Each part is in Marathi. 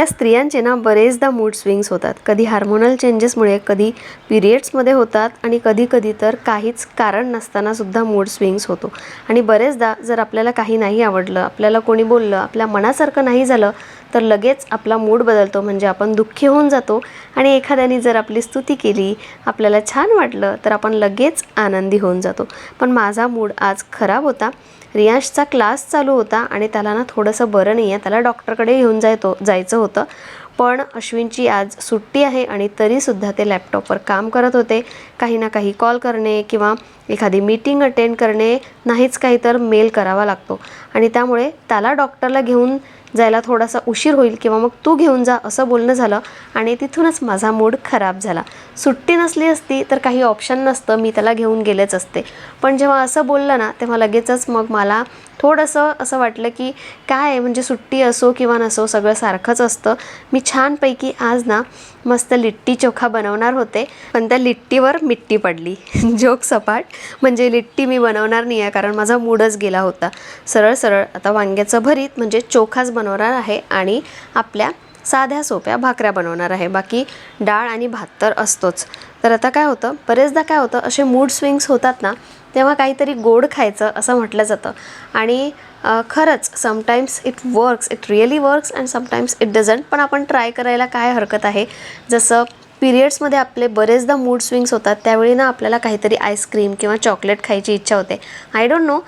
आपल्या स्त्रियांचे ना बरेचदा मूड स्विंग्स होतात. कधी हार्मोनल चेंजेसमुळे कधी पिरियड्समध्ये होतात आणि कधी कधी तर काहीच कारण नसताना सुद्धा मूड स्विंग्स होतो. आणि बरेचदा जर आपल्याला काही नाही आवडलं आपल्याला कोणी बोललं आपल्या मनासारखं नाही झालं तर लगेच आपला मूड बदलतो. म्हणजे आपण दुःखी होऊन जातो आणि एखाद्याने जर आपली स्तुती केली आपल्याला छान वाटलं तर आपण लगेच आनंदी होऊन जातो. पण माझा मूड आज खराब होता. रियांशचा क्लास चालू होता आणि त्याला ना थोडंसं बरं नाही आहे त्याला डॉक्टरकडे घेऊन जायतो जायचं होतं. पण अश्विनची आज सुट्टी आहे आणि तरीसुद्धा ते लॅपटॉपवर काम करत होते. काही ना काही कॉल करणे किंवा एखादी मीटिंग अटेंड करणे नाहीच काही तर मेल करावा लागतो. आणि त्यामुळे त्याला डॉक्टरला घेऊन जायला थोडासा उशीर होईल किंवा मग तू घेऊन जा असं बोलणं झालं आणि तिथूनच माझा मूड खराब झाला. सुट्टी नसली असती तर काही ऑप्शन नसतं मी त्याला घेऊन गेलेच असते. पण जेव्हा असं बोललं ना तेव्हा लगेचच मग मला थोडंसं असं वाटलं की काय म्हणजे सुट्टी असो किंवा नसो सगळं सारखंच असतं. मी छानपैकी आज ना मस्त लिट्टी चोखा बनवणार होते पण त्या लिट्टीवर मिट्टी पडली. जोक सपाट. म्हणजे लिट्टी मी बनवणार नाही आहे कारण माझा मूडच गेला होता. सरळ सरळ आता वांग्याचं भरीत म्हणजे चोखाच बनवणार आहे आणि आपल्या साध्या सोप्या भाकऱ्या बनवणार आहे. बाकी डाळ आणि भात तर असतोच. तर आता काय होतं? बरेचदा काय होतं? असे मूड स्विंग्स होतात ना तेव्हा काहीतरी गोड खायचं असं म्हटलं जातं. आणि खरंच sometimes it works it really works and sometimes it doesn't पण आपण ट्राय करायला काय हरकत आहे? जसं पिरियड्समध्ये आपले बरेचदा मूड स्विंग्स होतात त्यावेळी ना आपल्याला काहीतरी आईस्क्रीम किंवा चॉकलेट खायची इच्छा होते. आय डोंट नो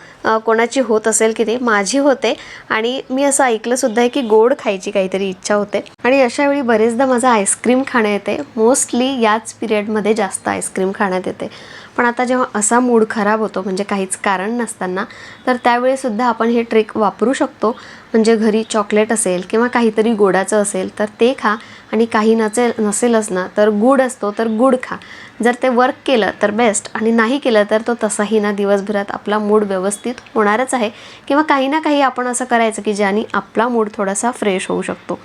कोणाची होत असेल की ते माझी होते. आणि मी असं ऐकलंसुद्धा आहे की गोड खायची काहीतरी इच्छा होते. आणि अशा वेळी बरेचदा माझं आईस्क्रीम खाणं येते. मोस्टली याच पिरियडमध्ये जास्त आईस्क्रीम खाण्यात येते. पण आता जेव्हा असा मूड खराब होतो म्हणजे काहीच कारण नसताना तर त्यावेळीसुद्धा आपण हे ट्रिक वापरू शकतो. म्हणजे घरी चॉकलेट असेल किंवा काहीतरी गोडाचं असेल तर ते खा. आणि काही नसेल नसेलच ना तर गुड असतो तर गुड खा. जर ते वर्क केलं तर बेस्ट आणि नाही केलं तर तो तसाही ना दिवसभरात आपला मूड व्यवस्थित होणारच आहे किंवा काही ना काही आपण असं करायचं की ज्याने आपला मूड थोडासा फ्रेश होऊ शकतो.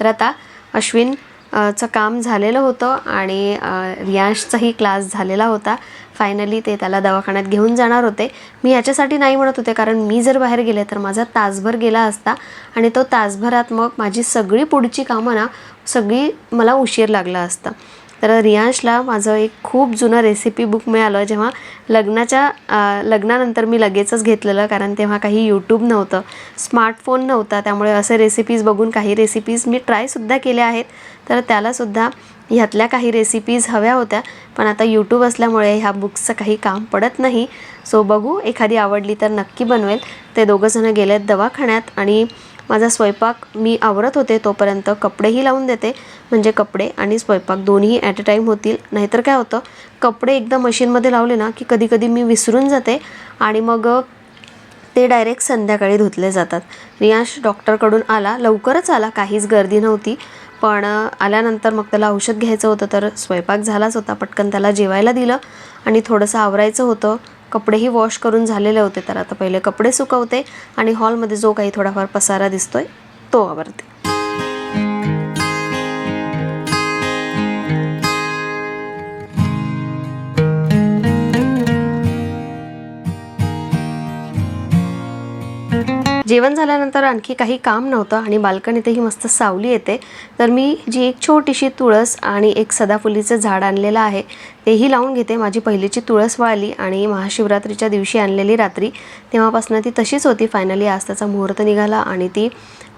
तर आता अश्विन चं काम झालेलं होतं आणि रियांशचाही क्लास झालेला होता. फायनली ते त्याला दवाखान्यात घेऊन जाणार होते. मी याच्यासाठी नाही म्हणत होते कारण मी जर बाहेर गेले तर माझा तासभर गेला असता आणि तो तासभरात मग माझी सगळी पुढची कामं ना सगळी मला उशीर लागला असता. तर रियांशला माझं एक खूप जुनं रेसिपी बुक मिळालं जेव्हा लग्नाच्या लग्नानंतर मी लगेचच घेतलेलं कारण तेव्हा काही यूट्यूब नव्हतं स्मार्टफोन नव्हता. त्यामुळे असे रेसिपीज बघून काही रेसिपीज मी ट्रायसुद्धा केल्या आहेत. तर त्यालासुद्धा ह्यातल्या काही रेसिपीज हव्या होत्या. पण आता यूट्यूब असल्यामुळे ह्या बुक्सचं काही काम पडत नाही. सो बघू एखादी आवडली तर नक्की बनवेल. ते दोघंजणं गेलेत दवाखान्यात आणि माझा स्वयंपाक मी आवरत होते तोपर्यंत कपडेही लावून देते म्हणजे कपडे आणि स्वयंपाक दोन्ही ॲट अ टाईम होतील. नाहीतर काय होतं कपडे एकदा मशीनमध्ये लावले ना की कधी कधी मी विसरून जाते आणि मग ते डायरेक्ट संध्याकाळी धुतले जातात. रियांश डॉक्टरकडून आला लवकरच आला काहीच गर्दी नव्हती. पण आल्यानंतर मग त्याला औषध घ्यायचं होतं तर स्वयंपाक झालाच होता पटकन त्याला जेवायला दिलं आणि थोडंसं आवरायचं होतं. कपडेही वॉश करून झालेले होते तर आता पहिले कपडे सुकवते आणि हॉलमध्ये जो काही थोडाफार पसारा दिसतोय तो आवरते. जेवण झाल्यानंतर आणखी काही काम नव्हतं आणि बाल्कनीतही मस्त सावली येते. तर मी जी एक छोटीशी तुळस आणि एक सदाफुलीचं झाड आणलेलं आहे तेही लावून घेते. माझी पहिलीची तुळस वाळली आणि महाशिवरात्रीच्या दिवशी आणलेली रात्री तेव्हापासून ती तशीच होती. फायनली आज त्याचा मुहूर्त निघाला आणि ती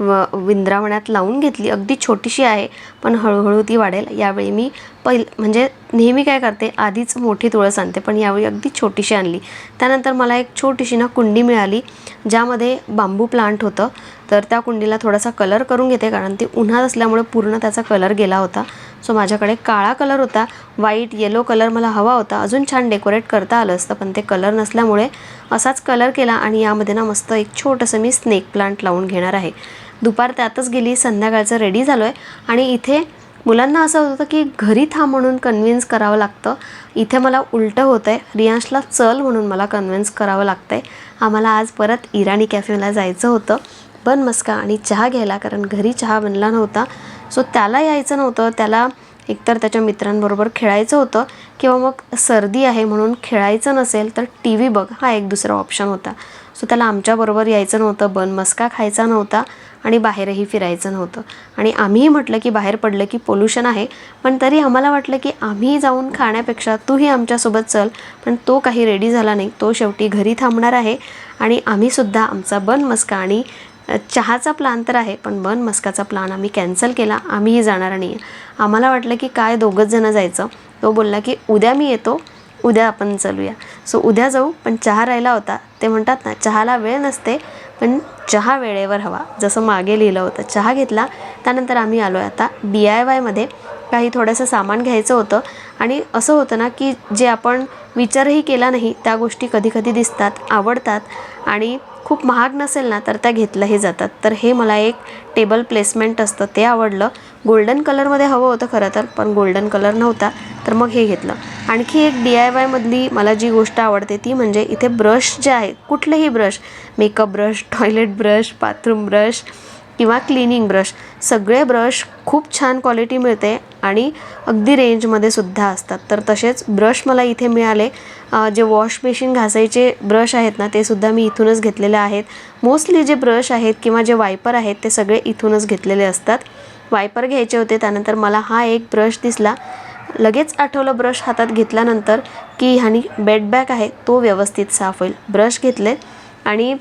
व विंद्रावण्यात लावून घेतली. अगदी छोटीशी आहे पण हळूहळू ती वाढेल. यावेळी मी पहिल म्हणजे नेहमी काय करते आधीच मोठी तुळस आणते पण यावेळी अगदी छोटीशी आणली. त्यानंतर मला एक छोटीशी ना कुंडी मिळाली ज्यामध्ये बांबू प्लांट होतं. तर त्या कुंडीला थोडासा कलर करून घेते कारण ती उन्हात असल्यामुळे पूर्ण त्याचा कलर गेला होता. सो माझ्याकडे काळा कलर होता. व्हाईट येलो कलर मला हवा होता. अजून छान डेकोरेट करता आलं असतं पण ते कलर नसल्यामुळे असाच कलर केला आणि यामध्ये ना मस्त एक छोटंसं मी स्नेक प्लांट लावून घेणार आहे. दुपार त्यातच गेली संध्याकाळचं रेडी झालो आहे आणि इथे मुलांना असं होतं की घरी थांब म्हणून कन्व्हिन्स करावं लागतं. इथे मला उलटं होतं आहे रियांशला चल म्हणून मला कन्व्हिन्स करावं लागतं आहे आम्हाला आज परत इराणी कॅफेला जायचं होतं. बन मस्का आणि चहा घ्यायला कारण घरी चहा बनला नव्हता. सो त्याला यायचं नव्हतं. त्याला एकतर त्याच्या मित्रांबरोबर खेळायचं होतं किंवा मग सर्दी आहे म्हणून खेळायचं नसेल तर टी व्ही बघ. हा एक दुसरा ऑप्शन होता. सो त्याला आमच्याबरोबर यायचं नव्हतं. बन मस्का खायचा नव्हता आणि बाहेरही फिरायचं नव्हतं. आणि आम्हीही म्हटलं की बाहेर पडलं की पोल्युशन आहे पण तरी आम्हाला वाटलं की आम्ही जाऊन खाण्यापेक्षा तूही आमच्यासोबत चल पण तो काही रेडी झाला नाही. तो शेवटी घरी थांबणार आहे आणि आम्हीसुद्धा आमचा बन मस्का आणि चहाचा प्लान तर आहे पण बन मस्काचा प्लान आम्ही कॅन्सल केला. आम्हीही जाणार नाही आम्हाला वाटलं की काय दोघंच जणं जायचं. तो बोलला की उद्या मी येतो. उद्या आपण चालूया. सो उद्या जाऊ पण चहा राहिला होता. ते म्हणतात ना चहाला वेळ नसते पण चहा वेळेवर हवा. जसं मागे लिहिलं होतं. चहा घेतला त्यानंतर आम्ही आलो आहे आता डी आय वायमध्ये काही थोडंसं सामान घ्यायचं होतं. आणि असं होतं ना की जे आपण विचारही केला नाही त्या गोष्टी कधी कधी दिसतात आवडतात. आणि खूप महाग नसेल ना तर त्या घेतल्याही जातात. तर हे मला एक टेबल प्लेसमेंट असतं. ते आवडलं. गोल्डन कलरमध्ये हवं होतं खरं तर पण गोल्डन कलर नव्हता. तर मग हे घेतलं. आणखी एक डी आय वायमधली मला जी गोष्ट आवडते ती म्हणजे इथे ब्रश जे आहे कुठलेही brush makeup brush toilet brush bathroom brush किंवा क्लिनिंग ब्रश सगळे ब्रश खूप छान क्वालिटी मिळते आणि अगदी रेंजमध्ये सुद्धा असतात. तर तसेच ब्रश मला इथे मिळाले. जे वॉश बेसिन घासायचे ब्रश आहेत ना ते सुद्धा मी इथूनच घेतलेले आहेत. मोस्टली जे ब्रश आहेत किंवा जे वायपर आहेत ते सगळे इथूनच घेतलेले असतात. वायपर घ्यायचे होते त्यानंतर मला हा एक ब्रश दिसला. लगेच आठवलं ब्रश हातात घेतल्यानंतर की ह्यानी बेड बॅग आहे तो व्यवस्थित साफ होईल. ब्रश घेतले आणि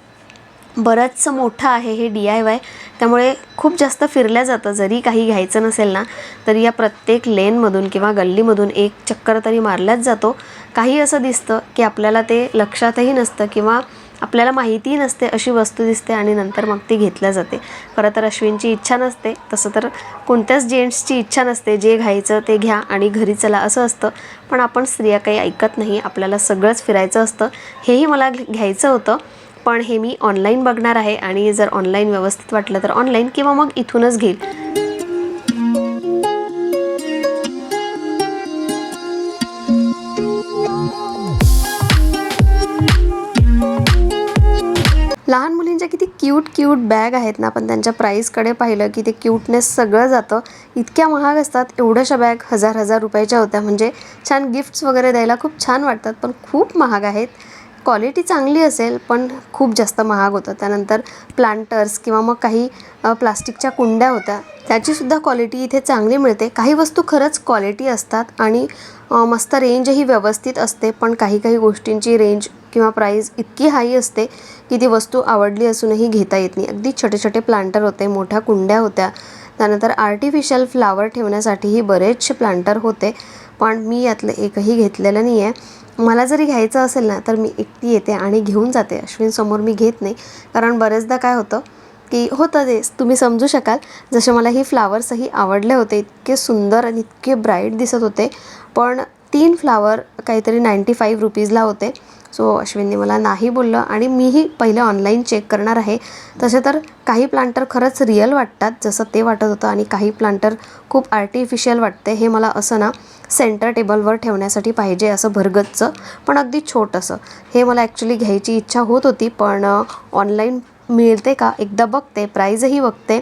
बरंचसं मोठं आहे हे डी आय वाय त्यामुळे खूप जास्त फिरल्या जातं. जरी काही घ्यायचं नसेल ना तरी या प्रत्येक लेनमधून किंवा गल्लीमधून एक चक्कर तरी मारल्याच जातो. काही असं दिसतं की आपल्याला ते लक्षातही नसतं किंवा आपल्याला माहितीही नसते अशी वस्तू दिसते आणि नंतर मग ती घेतल्या जाते. खरं तर अश्विनची इच्छा नसते तसं तर कोणत्याच जेंट्सची इच्छा नसते जे घ्यायचं ते घ्या आणि घरी चला असं असतं. पण आपण स्त्रिया काही ऐकत नाही आपल्याला सगळंच फिरायचं असतं. हेही मला घ- घ्यायचं होतं. पण हे मी ऑनलाईन बघणार आहे आणि जर ऑनलाईन व्यवस्थित वाटलं तर ऑनलाईन किंवा मग इथूनच घेईल. लहान मुलींच्या किती क्यूट क्यूट बॅग आहेत ना पण त्यांच्या प्राईसकडे पाहिलं की ते क्यूटनेस सगळं जातं. इतक्या महाग असतात एवढ्याशा बॅग हजार हजार रुपयाच्या होत्या. म्हणजे छान गिफ्ट्स वगैरे द्यायला खूप छान वाटतात पण खूप महाग आहेत. क्वालिटी चांगली असेल पण खूप जास्त महाग होतं. त्यानंतर प्लांटर्स किंवा मग काही प्लास्टिकच्या कुंड्या होत्या त्याचीसुद्धा क्वालिटी इथे चांगली मिळते. काही वस्तू खरंच क्वालिटी असतात आणि मस्त रेंजही व्यवस्थित असते पण काही काही गोष्टींची रेंज किंवा प्राईज इतकी हाई असते की ती वस्तू आवडली असूनही घेता येत नाही. अगदी छोटे छोटे प्लांटर होते मोठ्या कुंड्या होत्या. त्यानंतर आर्टिफिशियल फ्लावर ठेवण्यासाठीही बरेचसे प्लांटर होते पण मी यातलं एकही घेतलेलं नाही आहे मला जरी घ्यायचं असेल ना तर मी एकटी येते आणि घेऊन जाते. अश्विनसमोर मी घेत नाही. कारण बरेचदा काय होतं की होतं ते तुम्ही समजू शकाल. जसे मला ही फ्लावर्सही आवडले होते इतके सुंदर आणि इतके ब्राईट दिसत होते. पण तीन फ्लावर काहीतरी नाईंटी फाईव्ह रुपीजला होते. सो अश्विनने मला नाही बोललं आणि मीही पहिलं ऑनलाईन चेक करणार आहे. तसे तर काही प्लांटर खरंच रिअल वाटतात जसं ते वाटत होतं आणि काही प्लांटर खूप आर्टिफिशियल वाटते हे मला असं ना सेंटर टेबलवर ठेवण्यासाठी पाहिजे असं भरगतचं पण अगदी छोटंसं. हे मला ॲक्च्युली घ्यायची इच्छा होत होती पण ऑनलाईन मिळते का? एकदा बघते प्राईजही बघते.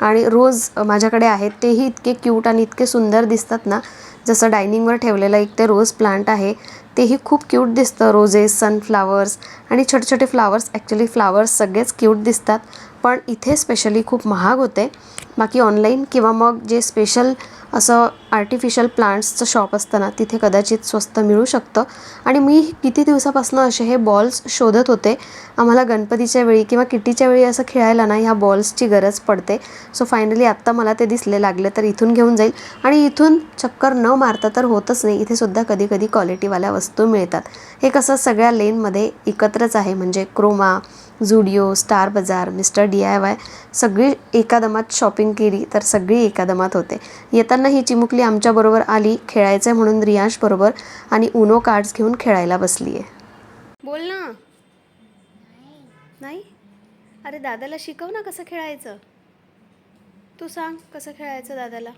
आणि रोज माझ्याकडे आहेत तेही इतके क्यूट आणि इतके सुंदर दिसतात ना. जसं डायनिंगवर ठेवलेलं एक ते रोज प्लांट आहे तेही खूप क्यूट दिसतं. रोजेस सनफ्लावर्स आणि छोटे छोटे फ्लावर्स ॲक्च्युली फ्लावर्स सगळेच क्यूट दिसतात. पण इथे स्पेशली खूप महाग होते. बाकी ऑनलाईन किंवा मग जे स्पेशल असं आर्टिफिशियल प्लांट्सचं शॉप असतं ना तिथे कदाचित स्वस्त मिळू शकतं. आणि मी किती दिवसापासून असे हे बॉल्स शोधत होते. आम्हाला गणपतीच्या वेळी किंवा किटीच्या वेळी असं खेळायला ना ह्या बॉल्सची गरज पडते. सो फायनली आत्ता मला ते दिसले लागले तर इथून घेऊन जाईल. आणि इथून चक्कर न मारता तर होतच नाही. इथे सुद्धा कधी कधी क्वालिटीवाल्या वस्तू मिळतात. हे कसं सगळ्या लेनमध्ये एकत्रच आहे. म्हणजे Croma Zudio Star Bazaar Mister D I Y सगळी एकादमात शॉपिंग केली तर सगळी एकादमात होते. येताना ही चिमुकली आमच्याबरोबर आली खेळायचं म्हणून रियांश बरोबर आणि उनो कार्ड्स घेऊन खेळायला बसली आहे बोल ना. नाही? अरे दादाला शिकव ना कसं खेळायचं. तू सांग कसं खेळायचं दादाला.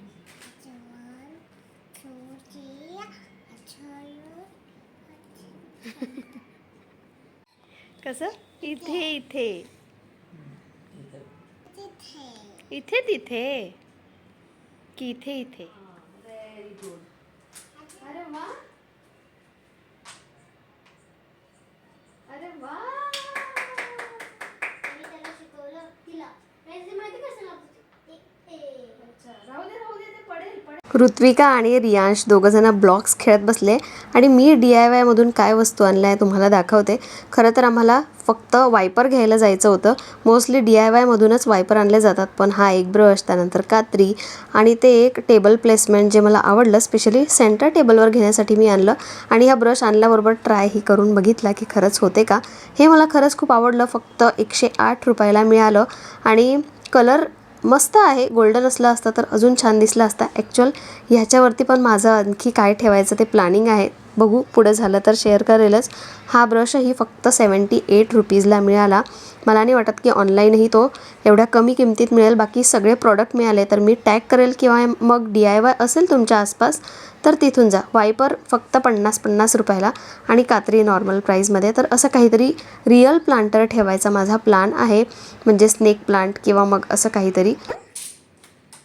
कसं? इथे इथे. इथे तिथे. की इथे इथे. अरे ऋत्विका आणि रियांश दोघं जण ब्लॉक्स खेळत बसले आणि मी डी आय वायमधून काय वस्तू आणल्या आहे तुम्हाला दाखवते. खरं तर आम्हाला फक्त वायपर घ्यायला जायचं होतं. मोस्टली डी आय वायमधूनच वायपर आणले जातात. पण हा एक ब्रश त्यानंतर कात्री आणि ते एक टेबल प्लेसमेंट जे मला आवडलं स्पेशली सेंटर टेबलवर घेण्यासाठी मी आणलं. आणि हा ब्रश आणल्याबरोबर ट्रायही करून बघितला की खरंच होते का? हे मला खरंच खूप आवडलं. फक्त एकशे आठ रुपयाला मिळालं. आणि कलर मस्त आहे. गोल्डन असलं असतं तर अजून छान दिसलं असतं. ॲक्च्युअल ह्याच्यावरती पण माझं आणखी काय ठेवायचं ते प्लॅनिंग आहे. बघू पुढे झालं तर शेअर करेलच. हा ब्रशही फक्त सेवन्टी एट रुपीजला मिळाला. मला नाही वाटत की ऑनलाईनही तो एवढ्या कमी किमतीत मिळेल. बाकी सगळे प्रॉडक्ट मिळाले तर मी टॅग करेल किंवा मग डी आय वाय असेल तुमच्या आसपास तर तिथून जा. वायपर फक्त पन्नास पन्नास रुपयाला आणि कात्री नॉर्मल प्राईजमध्ये. तर असं काहीतरी रिअल प्लांटर ठेवायचा माझा प्लान आहे. म्हणजे स्नेक प्लांट किंवा मग असं काहीतरी.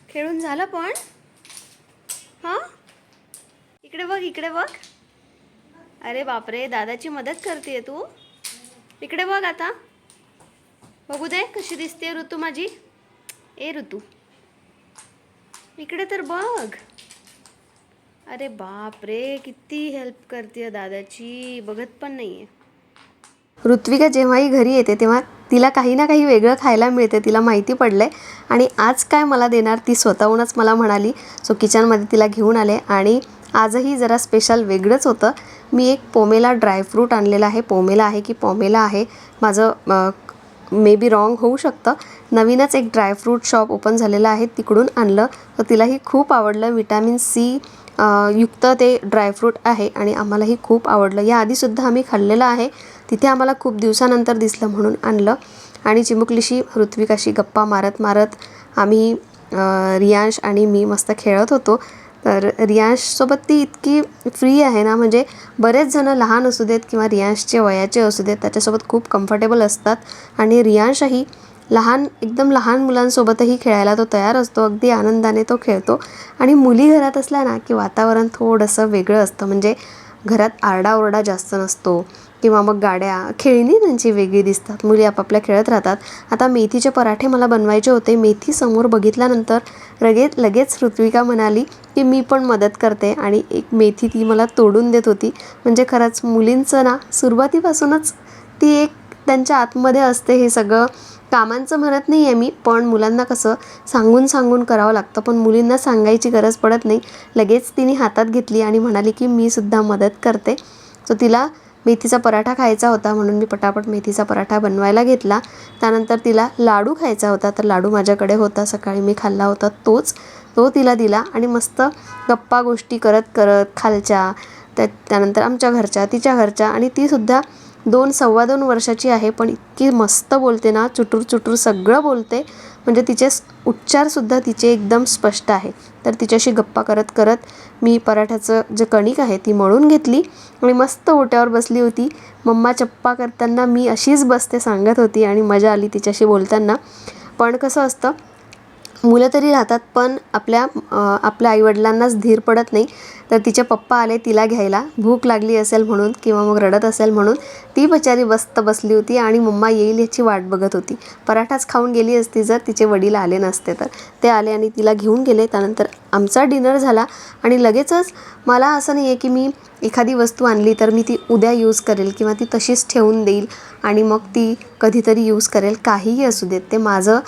खेळून झालं पण? हां? इकडे बघ इकडे बघ. अरे बापरे दादाची मदत करते तू? इकडे बघ आता. बघू दे कशी दिसते ऋतू माझी. ए ऋतू. इकडे तर बघ. अरे बापरे किती हेल्प करते दादाची. बघत पण नाहीये. ऋत्विका जेव्हाही घरी येते तेव्हा तिला काही ना काही वेगळं खायला मिळते तिला माहिती पडलंय. आणि आज काय मला देणार ती स्वतःहूनच मला म्हणाली सो किचनमध्ये तिला घेऊन आले. आणि आजही जरा स्पेशल वेगळंच होतं. मी एक पोमेला ड्रायफ्रूट आणलेला आहे. पोमेला आहे की पॉमेला आहे? माझं मे बी रॉंग होऊ शकतं. नवीनच एक ड्रायफ्रूट शॉप ओपन झालेलं आहे. तिकडून आणलं. तर तिलाही खूप आवडलं. विटॅमिन सी युक्त ते ड्रायफ्रूट आहे आणि आम्हालाही खूप आवडलं. याआधीसुद्धा आम्ही खाल्लेलं आहे. तिथे आम्हाला खूप दिवसानंतर दिसलं म्हणून आणलं. आणि चिमुकलीशी ऋत्विकाशी गप्पा मारत मारत आम्ही रियांश आणि मी मस्त खेळत होतो. तर रियांशसोबत ती इतकी फ्री आहे ना म्हणजे बरेच जणं लहान असू देत किंवा रियांशचे वयाचे असू देत त्याच्यासोबत खूप कम्फर्टेबल असतात. आणि रियांशही लहान एकदम लहान मुलांसोबतही खेळायला तो तयार असतो अगदी आनंदाने तो खेळतो. आणि मुली घरात असल्या ना की वातावरण थोडंसं वेगळं असतं. म्हणजे घरात आरडाओरडा जास्त नसतो. किंवा मग गाड्या खेळणी त्यांची वेगळी दिसतात. मुली आपापल्या खेळत राहतात. आता मेथीचे पराठे मला बनवायचे होते. मेथी समोर बघितल्यानंतर लगेच लगेच ऋत्विका म्हणाली की मी पण मदत करते. आणि एक मेथी ती मला तोडून देत होती. म्हणजे खरंच मुलींचं ना सुरुवातीपासूनच ती एक त्यांच्या आतमध्ये असते. हे सगळं कामांचं म्हणत नाही आहे मी पण मुलांना कसं सांगून सांगून करावं लागतं. पण मुलींना सांगायची गरज पडत नाही. लगेच तिने हातात घेतली आणि म्हणाली की मी सुद्धा मदत करते. सो तिला मेथीचा पराठा खायचा होता म्हणून मी पटापट मेथीचा पराठा बनवायला घेतला. त्यानंतर तिला लाडू खायचा होता. तर लाडू माझ्याकडे होता. सकाळी मी खाल्ला होता तोच. तो तिला दिला आणि मस्त गप्पा गोष्टी करत करत खालच्या त्या त्यानंतर आमच्या घरच्या तिच्या घरच्या आणि तीसुद्धा दोन सव्वा दोन वर्षाची आहे. पण इतकी मस्त बोलते ना चुटूर चुटूर सगळं बोलते. म्हणजे तिचे उच्चारसुद्धा तिचे एकदम स्पष्ट आहे. तर तिच्याशी गप्पा करत करत मी पराठ्याचं जे कणिक आहे ती मळून घेतली आणि मस्त ओट्यावर बसली होती. मम्मा चप्पा करताना मी अशीच बसते सांगत होती आणि मजा आली तिच्याशी बोलताना. पण कसं असतं मुलं तरी राहतात पण आपल्या आपल्या आईवडिलांनाच धीर पडत नाही. तर तिचे पप्पा आले तिला घ्यायला. भूक लागली असेल म्हणून किंवा मग रडत असेल म्हणून ती बिचारी बस्त बसली होती आणि मम्मा येईल याची वाट बघत होती. पराठाच खाऊन गेली असती जर तिचे वडील आले नसते तर. ते आले आणि तिला घेऊन गेले. त्यानंतर आमचा डिनर झाला आणि लगेचच मला असं नाही आहे की मी एखादी वस्तू आणली तर मी ती उद्या यूज करेल किंवा ती तशीच ठेवून देईल. आणि मग ती कधीतरी यूज करेल. काहीही असू देत. ते माझं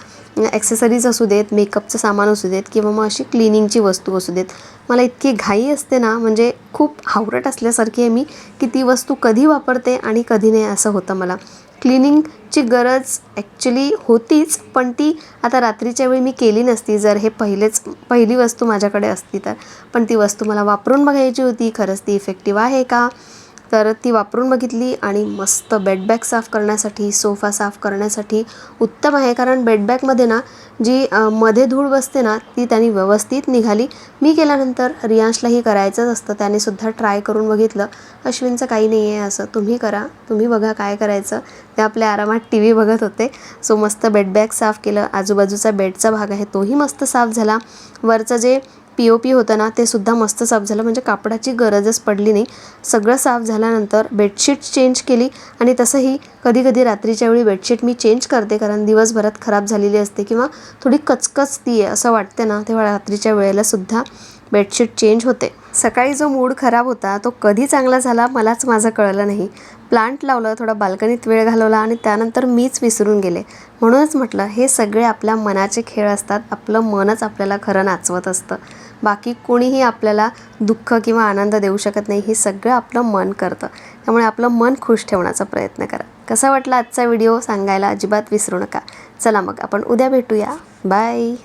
ॲक्सेसरीज असू देत मेकअपचं सामान असू देत किंवा मग अशी क्लिनिंगची वस्तू असू देत. मला इतकी घाई असते ना म्हणजे खूप हावरट असल्यासारखी आहे मी की ती वस्तू कधी वापरते आणि कधी नाही असं होतं मला. क्लिनिंगची गरज ॲक्च्युली होतीच पण ती आता रात्रीच्या वेळी मी केली नसती. जर हे पहिलेच पहिली वस्तू माझ्याकडे असती तर. पण ती वस्तू मला वापरून बघायची होती. खरंच ती इफेक्टिव्ह आहे का? तर ती वापरून बघितली आणि मस्त बेडबॅग साफ करण्यासाठी सोफा साफ करण्यासाठी उत्तम आहे. कारण बेडबॅगमध्ये ना जी मध्ये धूळ बसते ना ती त्यांनी व्यवस्थित निघाली. मी केल्यानंतर रियांशलाही करायचंच असतं. त्याने सुद्धा ट्राय करून बघितलं. अश्विनचं काही नाही आहे असं. तुम्ही करा. तुम्ही बघा काय करायचं. ते आपल्या आरामात टी व्ही बघत होते. सो मस्त बेडबॅग साफ केलं. आजूबाजूचा बेडचा भाग आहे तोही मस्त साफ झाला. वरचं जे पी ओ पी होतं ना ते सुद्धा मस्त साफ झालं. म्हणजे कापडाची गरजच पडली नाही. सगळं साफ झाल्यानंतर बेडशीट चेंज केली आणि तसंही कधी कधी रात्रीच्या वेळी बेडशीट मी चेंज करते कारण दिवसभरात खराब झालेली असते किंवा थोडी कचकचती आहे असं वाटते ना तेव्हा रात्रीच्या वेळेलासुद्धा बेडशीट चेंज होते. सकाळी जो मूड खराब होता तो कधी चांगला झाला मलाच माझं कळलं नाही. प्लांट लावलं थोडा बाल्कनीत वेळ घालवला आणि त्यानंतर मीच विसरून गेले. म्हणूनच म्हटलं हे सगळे आपल्या मनाचे खेळ असतात. आपलं मनच आपल्याला खरं नाचवत असतं. बाकी कोणीही आपल्याला दुःख किंवा आनंद देऊ शकत नाही हे सगळं आपलं मन करतं. त्यामुळे आपलं मन खुश ठेवण्याचा प्रयत्न करा. कसा वाटला आजचा व्हिडिओ सांगायला अजिबात विसरू नका. चला मग आपण उद्या भेटूया. बाय!